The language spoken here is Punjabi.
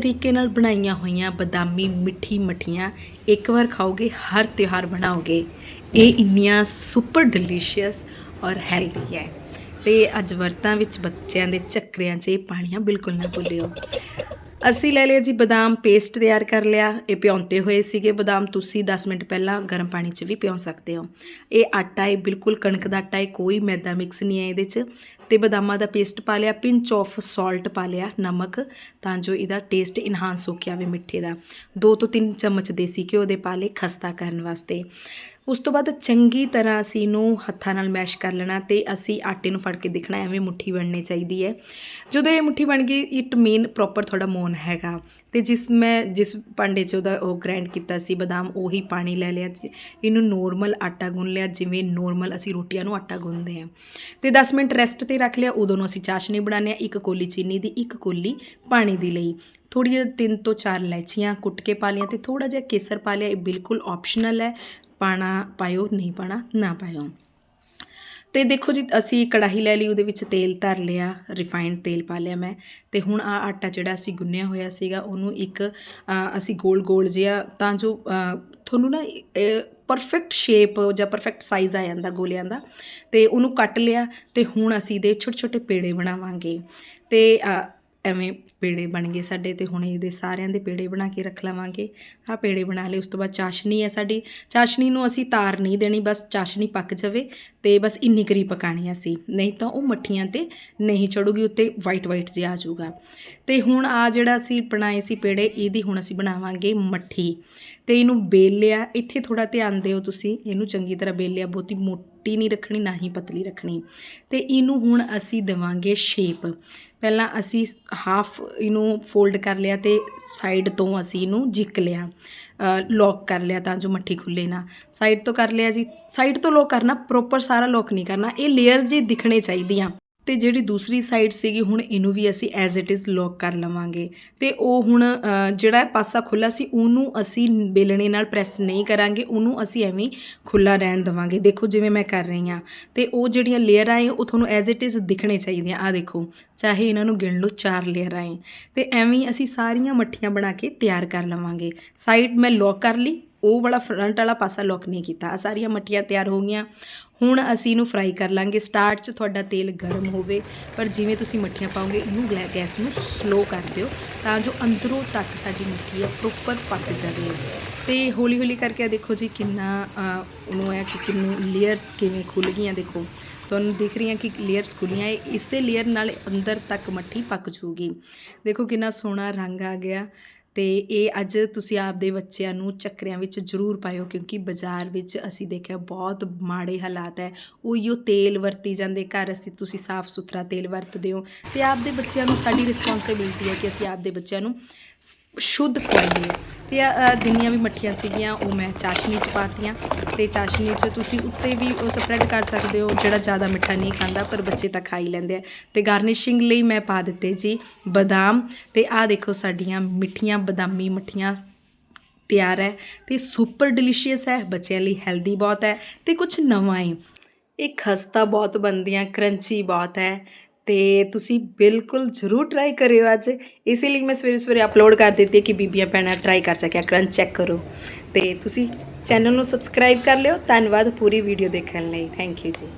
ਤਰੀਕੇ ਨਾਲ ਬਣਾਈਆਂ ਹੋਈਆਂ ਬਦਾਮੀ ਮਿੱਠੀ ਮਠੀਆਂ ਇੱਕ ਵਾਰ ਖਾਓਗੇ, ਹਰ ਤਿਉਹਾਰ ਬਣਾਓਗੇ। ਇਹ ਇੰਨੀਆਂ ਸੁਪਰ ਡਿਲੀਸ਼ੀਅਸ ਔਰ ਹੈਲਦੀ ਹੈ। ਤੇ ਅੱਜ ਵਰਤਾਂ ਵਿੱਚ ਬੱਚਿਆਂ ਦੇ ਚੱਕਰਿਆਂ 'ਚ ਇਹ ਪਾਣੀਆਂ ਬਿਲਕੁਲ ਨਾ ਭੁੱਲਿਓ। ਅਸੀਂ ਲੈ ਲਿਆ ਜੀ ਬਦਾਮ ਪੇਸਟ ਤਿਆਰ ਕਰ ਲਿਆ। ਇਹ ਪਿਉਂਤੇ ਹੋਏ ਸੀਗੇ। ਬਦਾਮ ਤੁਸੀਂ 10 ਮਿੰਟ ਪਹਿਲਾਂ ਗਰਮ ਪਾਣੀ 'ਚ ਵੀ ਪਿਉਂ ਸਕਦੇ ਹੋ। ਇਹ ਆਟਾ ਹੈ, ਬਿਲਕੁਲ ਕਣਕ ਦਾ ਆਟਾ ਹੈ, ਕੋਈ ਮੈਦਾ ਮਿਕਸ ਨਹੀਂ ਹੈ ਇਹਦੇ 'ਚ। ਤੇ ਬਦਾਮਾਂ ਦਾ ਪੇਸਟ ਪਾ ਲਿਆ ਪਿੰਚ ਆਫ ਸਾਲਟ ਪਾ ਲਿਆ, ਨਮਕ, ਤਾਂ ਜੋ ਇਹਦਾ ਟੇਸਟ ਇਨਹਾਂਸ ਹੋ ਕੇ ਆਵੇ ਮਿੱਠੇ ਦਾ। 2 ਤੋਂ 3 ਚਮਚ ਦੇਸੀ ਘਿਓ ਦੇ ਪਾ ਲਏ ਖਸਤਾ ਕਰਨ ਵਾਸਤੇ। ਉਸ ਤੋਂ ਬਾਅਦ ਚੰਗੀ ਤਰ੍ਹਾਂ ਅਸੀਂ ਇਹਨੂੰ ਹੱਥਾਂ ਨਾਲ ਮੈਸ਼ ਕਰ ਲੈਣਾ ਤੇ ਅਸੀਂ ਆਟੇ ਨੂੰ ਫੜ ਕੇ ਦੇਖਣਾ, ਐਵੇਂ ਮੁੱਠੀ ਬਣਨੀ ਚਾਹੀਦੀ ਹੈ। ਜਦੋਂ ਇਹ ਮੁੱਠੀ ਬਣ ਗਈ ਇਟ ਮੇਨ ਪ੍ਰੋਪਰ ਥੋੜਾ ਮੋਨ ਹੈਗਾ। ਤੇ ਜਿਸ ਮੈਂ, ਜਿਸ ਭਾਂਡੇ 'ਚ ਉਹਦਾ ਉਹ ਗ੍ਰਾਈਂਡ ਕੀਤਾ ਸੀ, ਬਦਾਮ, ਉਹੀ ਪਾਣੀ ਲੈ ਲਿਆ, ਇਹਨੂੰ ਨੋਰਮਲ ਆਟਾ ਗੁੰਨ ਲਿਆ, ਜਿਵੇਂ ਨੋਰਮਲ ਅਸੀਂ ਰੋਟੀਆਂ ਨੂੰ ਆਟਾ ਗੁੰਨਦੇ ਹਾਂ। ਤੇ 10 ਮਿੰਟ ਰੈਸਟ ਤੇ ਰੱਖ ਲਿਆ, ਉਦੋਂ ਨੂੰ ਅਸੀਂ ਚਾਸ਼ਨੀ ਬਣਾਉਂਦੇ ਹਾਂ, ਇੱਕ ਕੋਲੀ ਚੀਨੀ ਦੀ, ਇੱਕ ਕੋਲੀ ਪਾਣੀ ਦੀ ਲਈ। ਥੋੜੀ ਜਿਹੀ ਤਿੰਨ ਤੋਂ ਚਾਰ ਇਲਾਇਚੀਆਂ ਕੁੱਟ ਕੇ ਪਾ ਲਈਆਂ ਤੇ ਥੋੜਾ ਜਿਹਾ ਕੇਸਰ ਪਾ ਲਿਆ, ਇਹ ਬਿਲਕੁਲ ਆਪਸ਼ਨਲ ਹੈ। ਪਾਣਾ ਪਾਇਓ, ਨਹੀਂ ਪਾਣਾ, ਨਾ ਪਾਇਓ। ਤੇ ਦੇਖੋ ਜੀ, ਅਸੀਂ ਕੜਾਹੀ ਲੈ ਲਈ, ਉਹਦੇ ਵਿੱਚ ਤੇਲ ਧਰ ਲਿਆ ਰਿਫਾਈਨਡ ਤੇਲ ਪਾ ਲਿਆ ਮੈਂ। ਤੇ ਹੁਣ ਆ ਆਟਾ ਜਿਹੜਾ ਅਸੀਂ ਗੁੰਨਿਆ ਹੋਇਆ ਸੀਗਾ, ਉਹਨੂੰ ਇੱਕ ਅਸੀਂ ਗੋਲ ਗੋਲ ਜਿਹਾ, ਤਾਂ ਜੋ ਤੁਹਾਨੂੰ ਨਾ ਪਰਫੈਕਟ ਸ਼ੇਪ ਜਾਂ ਪਰਫੈਕਟ ਸਾਈਜ਼ ਆ ਜਾਂਦਾ ਗੋਲਿਆਂ ਦਾ। ਤੇ ਉਹਨੂੰ ਕੱਟ ਲਿਆ, ਤੇ ਹੁਣ ਅਸੀਂ ਇਹਦੇ ਛੋਟੇ ਛੋਟੇ ਪੇੜੇ ਬਣਾਵਾਂਗੇ। ਤੇ ਐਵੇਂ ਪੇੜੇ ਬਣ ਗਏ ਸਾਡੇ ਤੇ ਹੁਣ ਇਹਦੇ ਸਾਰਿਆਂ ਦੇ ਪੇੜੇ ਬਣਾ ਕੇ ਰੱਖ ਲਵਾਂਗੇ। ਆਹ ਪੇੜੇ ਬਣਾ ਲਏ, ਉਸ ਤੋਂ ਬਾਅਦ ਚਾਸ਼ਨੀ ਹੈ ਸਾਡੀ। ਚਾਸ਼ਨੀ ਨੂੰ ਅਸੀਂ ਤਾਰ ਨਹੀਂ ਦੇਣੀ, ਬਸ ਚਾਸ਼ਨੀ ਪੱਕ ਜਾਵੇ ਤੇ ਬਸ ਇੰਨੀ ਕਰੀ ਪਕਾਣੀ ਆ ਅਸੀਂ। ਨਹੀਂ ਤਾਂ ਉਹ ਮੱਠੀਆਂ ਤੇ ਨਹੀਂ ਚੜੂਗੀ ਉੱਤੇ ਵਾਈਟ ਵਾਈਟ ਜਿਹਾ ਆ ਜਾਊਗਾ। ਤੇ ਹੁਣ ਆ ਜਿਹੜਾ ਅਸੀਂ ਬਣਾਏ ਸੀ ਪੇੜੇ, ਇਹਦੀ ਹੁਣ ਅਸੀਂ ਬਣਾਵਾਂਗੇ ਮੱਠੀ। ਤੇ ਇਹਨੂੰ ਬੇਲ ਲਿਆ ਇੱਥੇ ਥੋੜਾ ਧਿਆਨ ਦਿਓ ਤੁਸੀਂ, ਇਹਨੂੰ ਚੰਗੀ ਤਰ੍ਹਾਂ ਬੇਲ ਲਿਆ ਬਹੁਤੀ ਮੋਟੀ ਨਹੀਂ ਰੱਖਣੀ, ਨਾ ਹੀ ਪਤਲੀ ਰੱਖਣੀ। ਤੇ ਇਹਨੂੰ ਹੁਣ ਅਸੀਂ ਦੇਵਾਂਗੇ ਸ਼ੇਪ ਪਹਿਲਾਂ ਅਸੀਂ ਹਾਫ ਇਹਨੂੰ ਫੋਲਡ ਕਰ ਲਿਆ ਅਤੇ ਸਾਈਡ ਤੋਂ ਅਸੀਂ ਇਹਨੂੰ ਜਿੱਕ ਲਿਆ। ਲੌਕ ਕਰ ਲਿਆ ਤਾਂ ਜੋ ਮੱਠੀ ਖੁੱਲੇ ਨਾ। ਸਾਈਡ ਤੋਂ ਕਰ ਲਿਆ ਜੀ। ਸਾਈਡ ਤੋਂ ਲੌਕ ਕਰਨਾ ਪ੍ਰੋਪਰ ਸਾਰਾ ਲੌਕ ਨਹੀਂ ਕਰਨਾ। ਇਹ ਲੇਅਰਸ ਜੀ ਦਿਖਣੇ ਚਾਹੀਦੀਆਂ। ਤੇ ਜਿਹੜੀ ਦੂਸਰੀ ਸਾਈਡ ਸੀਗੀ, ਹੁਣ ਇਹਨੂੰ ਵੀ ਅਸੀਂ ਐਜ਼ ਇਟ ਇਜ਼ ਲੌਕ ਕਰ ਲਵਾਂਗੇ। ਤੇ ਉਹ ਹੁਣ ਜਿਹੜਾ ਪਾਸਾ ਖੁੱਲਾ ਸੀ, ਉਹਨੂੰ ਅਸੀਂ ਬੇਲਣੇ ਨਾਲ ਪ੍ਰੈਸ ਨਹੀਂ ਕਰਾਂਗੇ, ਉਹਨੂੰ ਅਸੀਂ ਐਵੇਂ ਹੀ ਖੁੱਲਾ ਰਹਿਣ ਦੇਵਾਂਗੇ। ਦੇਖੋ ਜਿਵੇਂ ਮੈਂ ਕਰ ਰਹੀ ਹਾਂ। ਤੇ ਉਹ ਜਿਹੜੀਆਂ ਲੇਅਰਾਂ ਹੈ ਉਹ ਤੁਹਾਨੂੰ ਐਜ਼ ਇਟ ਇਜ਼ ਦਿਖਣੇ ਚਾਹੀਦੀਆਂ ਆ। ਦੇਖੋ, ਚਾਹੇ ਇਹਨਾਂ ਨੂੰ ਗਿਣ ਲਓ, ਚਾਰ ਲੇਅਰਾਂ ਹੈ ਤੇ ਐਵੇਂ ਹੀ ਅਸੀਂ ਸਾਰੀਆਂ ਮੱਠੀਆਂ ਬਣਾ ਕੇ ਤਿਆਰ ਕਰ ਲਵਾਂਗੇ। ਸਾਈਡ ਮੈਂ ਲੌਕ ਕਰ ਲਈ ਉਹ ਵਾਲਾ ਫਰੰਟ ਵਾਲਾ ਪਾਸਾ ਲੌਕ ਨਹੀਂ ਕੀਤਾ। ਆਹ ਸਾਰੀਆਂ ਮੱਠੀਆਂ ਤਿਆਰ ਹੋ ਗਈਆਂ। ਹੁਣ ਅਸੀਂ ਇਹਨੂੰ ਫਰਾਈ ਕਰ ਲਾਂਗੇ। ਸਟਾਰਟ 'ਚ ਤੁਹਾਡਾ ਤੇਲ ਗਰਮ ਹੋਵੇ, ਪਰ ਜਿਵੇਂ ਤੁਸੀਂ ਮੱਠੀਆਂ ਪਾਓਗੇ, ਇਹਨੂੰ ਗੈ- ਗੈਸ ਨੂੰ ਸਲੋ ਕਰ ਦਿਓ ਤਾਂ ਜੋ ਅੰਦਰੋਂ ਤੱਕ ਸਾਡੀ ਮੱਠੀ ਆ ਪ੍ਰੋਪਰ ਪੱਕ ਜਾਵੇ। ਤੇ ਹੌਲੀ ਹੌਲੀ ਕਰਕੇ ਆਹ ਦੇਖੋ ਜੀ ਕਿੰਨਾ ਉਹਨੂੰ ਹੈ ਕਿ ਕਿੰਨੇ ਲੇਅਰਸ ਕਿਵੇਂ ਖੁੱਲ ਗਈਆਂ ਦੇਖੋ। ਤੁਹਾਨੂੰ ਦਿਖ ਰਹੀਆਂ ਕਿ ਲੇਅਰਸ ਖੁੱਲੀਆਂ ਇਹ ਇਸੇ ਲੇਅਰ ਨਾਲ ਅੰਦਰ ਤੱਕ ਮੱਠੀ ਪੱਕ ਜੂਗੀ। ਦੇਖੋ ਕਿੰਨਾ ਸੋਹਣਾ ਰੰਗ ਆ ਗਿਆ। ਅਤੇ ਇਹ ਅੱਜ ਤੁਸੀਂ ਆਪਦੇ ਬੱਚਿਆਂ ਨੂੰ ਚੱਕਰਿਆਂ ਵਿੱਚ ਜ਼ਰੂਰ ਪਾਇਓ, ਕਿਉਂਕਿ ਬਾਜ਼ਾਰ ਵਿੱਚ ਅਸੀਂ ਦੇਖਿਆ ਬਹੁਤ ਮਾੜੇ ਹਾਲਾਤ ਹੈ। ਉਹੀਓ ਤੇਲ ਵਰਤੀ ਜਾਂਦੇ ਘਰ, ਅਸੀਂ ਤੁਸੀਂ ਸਾਫ਼ ਸੁਥਰਾ ਤੇਲ ਵਰਤਦੇ ਹੋ ਅਤੇ ਆਪਦੇ ਬੱਚਿਆਂ ਨੂੰ ਸਾਡੀ ਰਿਸਪੌਂਸਿਬਿਲਟੀ ਹੈ ਕਿ ਅਸੀਂ ਆਪਦੇ ਬੱਚਿਆਂ ਨੂੰ ਸ- ਸ਼ੁੱਧ ਖਵਾਈਏ ਤੇ ਜਿੰਨੀਆਂ ਵੀ ਮੱਠੀਆਂ ਸੀਗੀਆਂ, ਉਹ ਮੈਂ ਚਾਸ਼ਨੀ 'ਚ ਪਾਤੀਆਂ। ਤੇ ਚਾਸ਼ਨੀ 'ਚ ਤੁਸੀਂ ਉੱਤੇ ਵੀ ਉਹ ਸਪਰੈਡ ਕਰ ਸਕਦੇ ਹੋ, ਜਿਹੜਾ ਜ਼ਿਆਦਾ ਮਿੱਠਾ ਨਹੀਂ ਖਾਂਦਾ, ਪਰ ਬੱਚੇ ਤਾਂ ਖਾ ਹੀ ਲੈਂਦੇ ਆ। ਤੇ ਗਾਰਨਿਸ਼ਿੰਗ ਲਈ ਮੈਂ ਪਾ ਦਿੱਤੇ ਜੀ ਬਦਾਮ। ਤੇ ਆਹ ਦੇਖੋ ਸਾਡੀਆਂ ਮਿੱਠੀਆਂ, ਬਦਾਮੀ ਮੱਠੀਆਂ ਤਿਆਰ ਹੈ। ਤੇ ਸੁਪਰ ਡਿਲੀਸ਼ੀਅਸ ਹੈ, ਬੱਚਿਆਂ ਲਈ ਹੈਲਦੀ ਬਹੁਤ ਹੈ। ਤੇ ਕੁਝ ਨਵਾਂ ਹੈ ਇਹ ਖਸਤਾ ਬਹੁਤ ਬਣਦੀਆਂ ਕਰੰਚੀ ਬਹੁਤ ਹੈ। ਤੇ ਤੁਸੀਂ ਬਿਲਕੁਲ ਜ਼ਰੂਰ ਟਰਾਈ ਕਰਿਓ ਅੱਜ। ਇਸੇ ਲਈ ਮੈਂ ਸਵੇਰੇ ਸਵੇਰੇ ਅਪਲੋਡ ਕਰ ਦਿੱਤੀ ਹੈ ਕਿ ਬੀਬੀਆਂ ਭੈਣਾਂ ਟਰਾਈ ਕਰ ਸਕਿਆ। ਕਰੰਚ ਚੈੱਕ ਕਰੋ। ਤੇ ਤੁਸੀਂ ਚੈਨਲ ਨੂੰ ਸਬਸਕ੍ਰਾਈਬ ਕਰ ਲਿਓ। ਧੰਨਵਾਦ ਪੂਰੀ ਵੀਡੀਓ ਦੇਖਣ ਲਈ। ਥੈਂਕ ਯੂ ਜੀ।